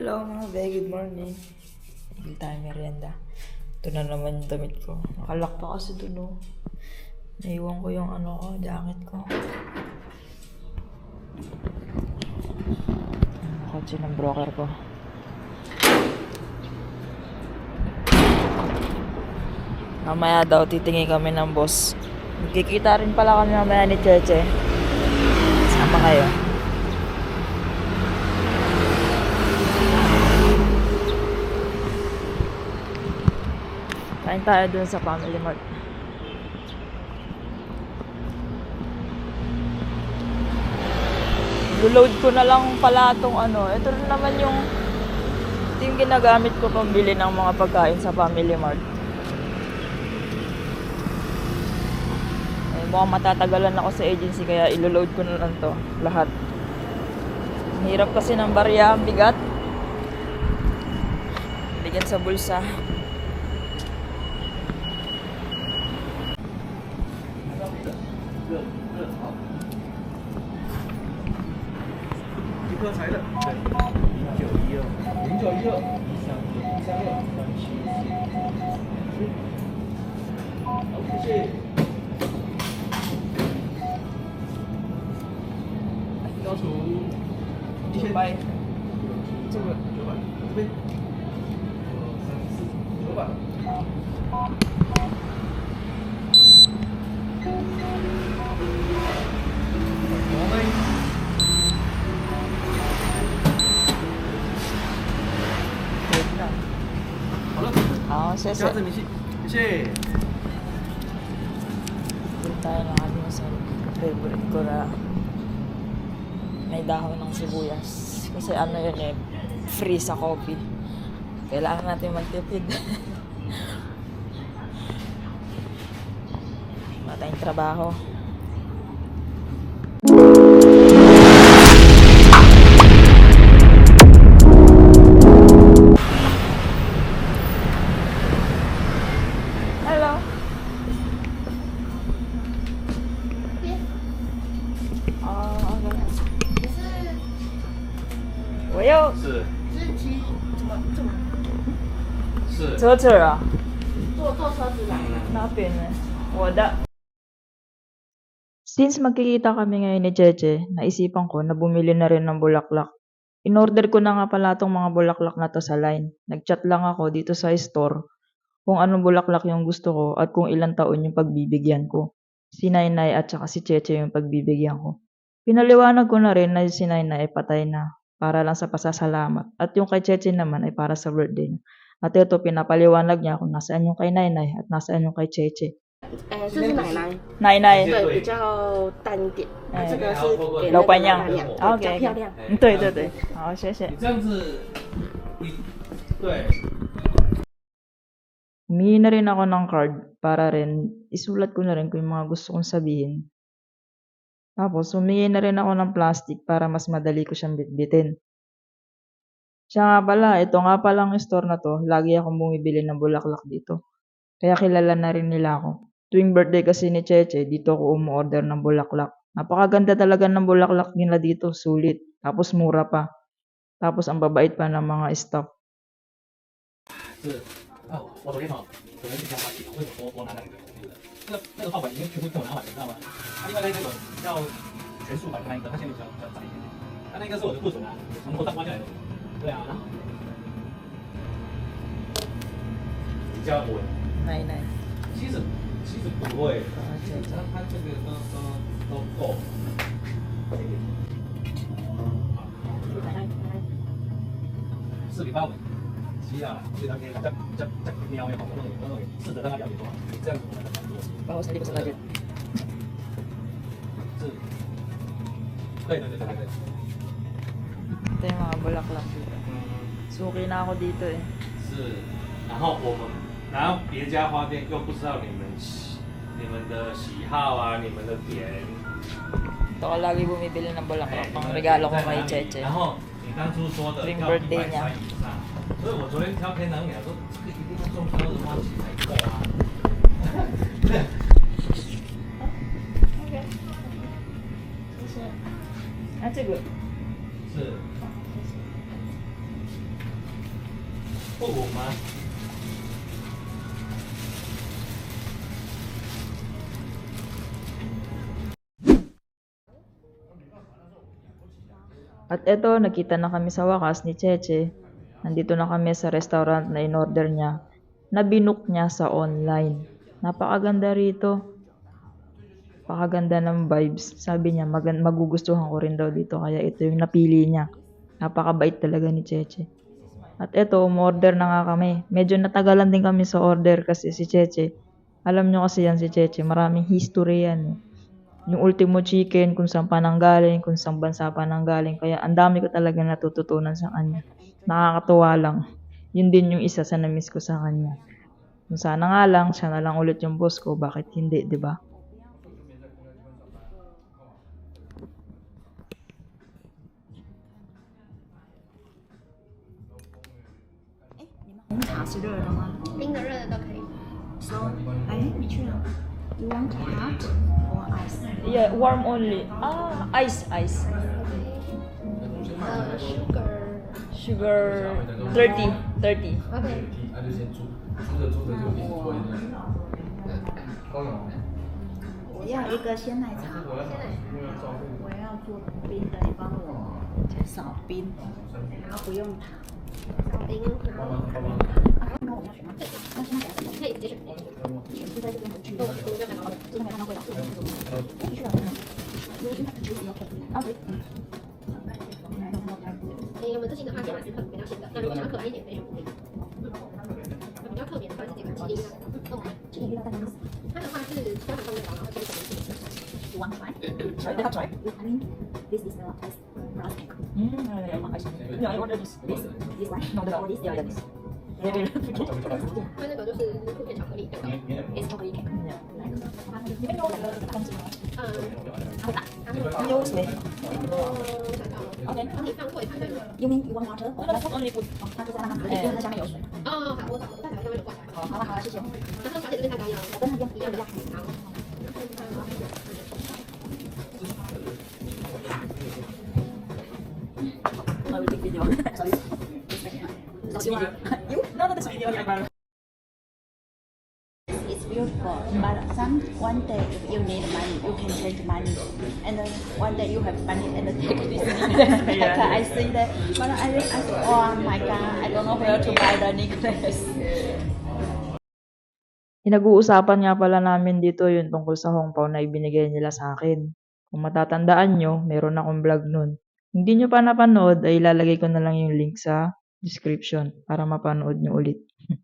Hello mga be, good morning. Hindi tayo merienda. Ito na naman yung damit ko. Nakalak pa kasi dun oh. Naiwan ko yung ano ko, jacket ko. Kotse ng broker ko. Mamaya daw titingin kami ng boss. Magkikita rin pala kami mamaya ni Cheche. Sama kayo. Kain tayo dun sa Family Mart. Load ko na lang pala itong ano. Ito naman yung ito yung ginagamit ko pambili ng mga pagkain sa Family Mart. Eh, mukhang matatagalan ako sa agency kaya ilo-load ko na lang to lahat. Hirap kasi ng barya, bigat. Bigat sa bulsa. 个材料。对，零九一二，零九一二，一三一三六三七四。好，谢谢。要求一千八，这个九百，这边九百。Oo, sese. 加这明细，谢谢。 Doon tayo ng ating sa favorite ko na may dahon ng sibuyas. Kasi ano yun eh, free sa coffee. Kailangan natin magtipid. Wala tayong trabaho. 是，车车啊，坐坐车子来的？那边呢？我的。Since magkikita kami ngayon ni Cheche, naisipan ko na bumili na rin ng bulaklak. In-order ko na nga pala tong mga bulaklak na to sa line. Nag-chat lang ako dito sa store kung anong bulaklak yung gusto ko at kung ilang taon yung pagbibigyan ko. Si Nainay at saka si Cheche yung pagbibigyan ko. Pinaliwanag ko na rin na si Nainay ay patay na para lang sa pasasalamat at yung kay Cheche naman ay para sa birthday niya. At ito, pinapaliwanag niya kung nasaan yung kay Nainay at nasaan yung kay Cheche. 哎，这是奶奶， Nainay. 对，比较淡一点。哎这个是给老那个板娘老板娘，啊对比较 OK，漂亮。嗯，对对对，好，谢谢你。这样子，你对， Humingi na rin ako ng card para rin isulat ko na rin kung yung mga gusto kong sabihin. Tapos, humingi na rin ako ng plastic para mas madali ko siyang bitbitin. Siya nga pala, ito nga palang store na to, lagi akong bumibili ng bulaklak dito. Kaya kilala na rin nila ako. Tuwing birthday kasi ni Cheche, dito ako umu-order ng bulaklak. Napakaganda talaga ng bulaklak nila dito, sulit. Tapos mura pa. Tapos ang babait pa ng mga staff. 不了了。比较稳。奶奶。其实其实不会，他他这个都都都够。四比八五，是啊，所以他可以再再再瞄一下，弄一，试着让他了解多少，这样子我才帮。我身体不伤大家。是，对对对对对。对嘛，不落落去。嗯， Suki na ako dito eh.是。然后我们，然后别家花店又不知道你们喜你们的喜好啊，你们的点。 Ito ako lagi bumibili ng 哎 bulaklak. 你 Pang 们 regalo ko 在 kay 哪里 Cheche. 然后你当初说的 Dream 要 birthday 一百niya. 三以上，所以我昨天挑天狼鸟说这个一定要中标的花期才够啊。 Okay. That's a good. โอ้โหมา At eto, nakita na kami sa wakas ni Cheche. Nandito na kami sa restaurant na inorder niya, na binook niya sa online. Napakaganda rito. Napakaganda ng vibes. Sabi niya, mag- magugustuhan ko rin daw dito, kaya ito yung napili niya. Napakabait talaga ni Cheche. At eto, umorder na nga kami. Medyo natagalan din kami sa order kasi si Cheche, alam nyo kasi yan si Cheche, maraming history yan. eh yung ultimo chicken, kung saan pa nanggaling, kung saan bansa pa nanggaling. Kaya ang dami ko talaga natututunan sa kanya. Nakakatuwa lang. Yun din yung isa sa na-miss ko sa kanya. Kung sana nga lang, siya na lang ulit yung boss ko, bakit hindi, di ba? 热的吗？冰的、热的都可以。So, I, which? You want hot or ice? Yeah, warm only. Oh, ice, ice. The sugar. Sugar, thirty, thirty. Okay. 我要一个鲜奶茶。我要做冰的，你帮我少冰，然后不用糖。？You want to try? Try. They have tried. I mean, this is the 你好。Video. Sorry. This video. You? No, no, this video. It's beautiful, but some one day if you need money, you can take money, and then one day you have money and then take this. Yeah. I see that, but I, I said, oh my god, I don't know where to buy the necklace. Pinag-uusapan nga pala namin dito yung tungkol sa Hong Pao na ibinigay nila sa akin. Kung matatandaan nyo, meron akong vlog nun. Kung di nyo pa napanood, ay ilalagay ko na lang yung link sa description para mapanood nyo ulit.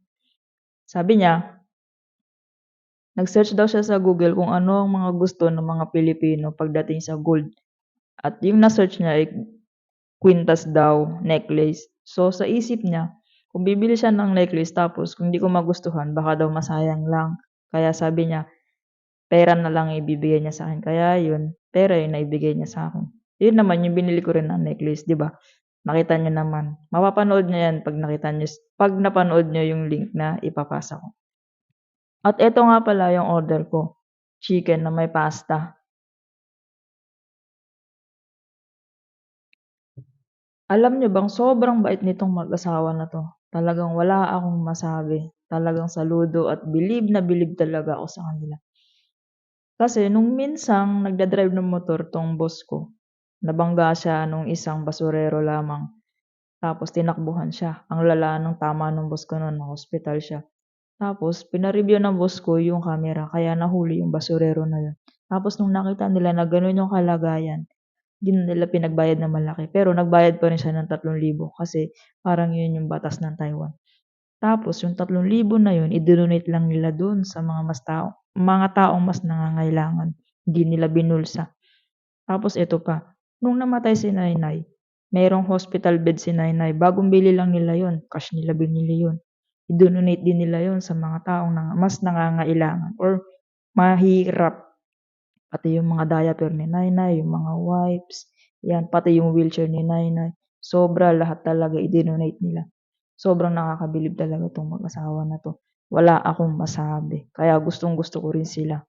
Sabi niya, nag-search daw siya sa Google kung ano ang mga gusto ng mga Pilipino pagdating sa gold. At yung na-search niya ay quintas daw, necklace. So, sa isip niya, kung bibili siya ng necklace tapos kung di ko magustuhan, baka daw masayang lang. Kaya sabi niya, pera na lang ibibigay niya sa akin. Kaya yun, pera yung naibigay niya sa akin. Yun naman yung binili ko rin ng necklace, di ba? Nakita niyo naman. Mapapanood niyo yan pag nakita niyo, pag napanood niyo yung link na ipapasa ko. At eto nga pala yung order ko. Chicken na may pasta. Alam niyo bang sobrang bait nitong mag-asawa na to. Talagang wala akong masabi. Talagang saludo at bilib na bilib talaga ako sa kanila. Kasi nung minsang nagdadrive ng motor tong boss ko, nabangga siya nung isang basurero lamang. Tapos tinakbuhan siya. Ang lala ng tama ng boss ko noon, hospital siya. Tapos pinareview ng boss ko yung camera kaya nahuli yung basurero na yun. Tapos nung nakita nila na ganun yung kalagayan, di na nila pinagbayad na malaki. Pero nagbayad pa rin siya ng 3,000 kasi parang yun yung batas ng Taiwan. Tapos yung 3,000 na yun, i-donate lang nila dun sa mga mas tao, mga taong mas nangangailangan. Hindi nila binulsa. Tapos ito pa, nung namatay si Nainay, mayroong hospital bed si Nainay. Bagong bili lang nila yun. Cash nila binili yun. I-donate din nila yun sa mga taong nang, mas nangangailangan or mahirap. Pati yung mga diaper ni Nainay, yung mga wipes, yan, pati yung wheelchair ni Nainay. Sobra lahat talaga i-donate nila. Sobrang nakakabilib talaga tong mag-asawa na to. Wala akong masabi. Kaya gustong gusto ko rin sila.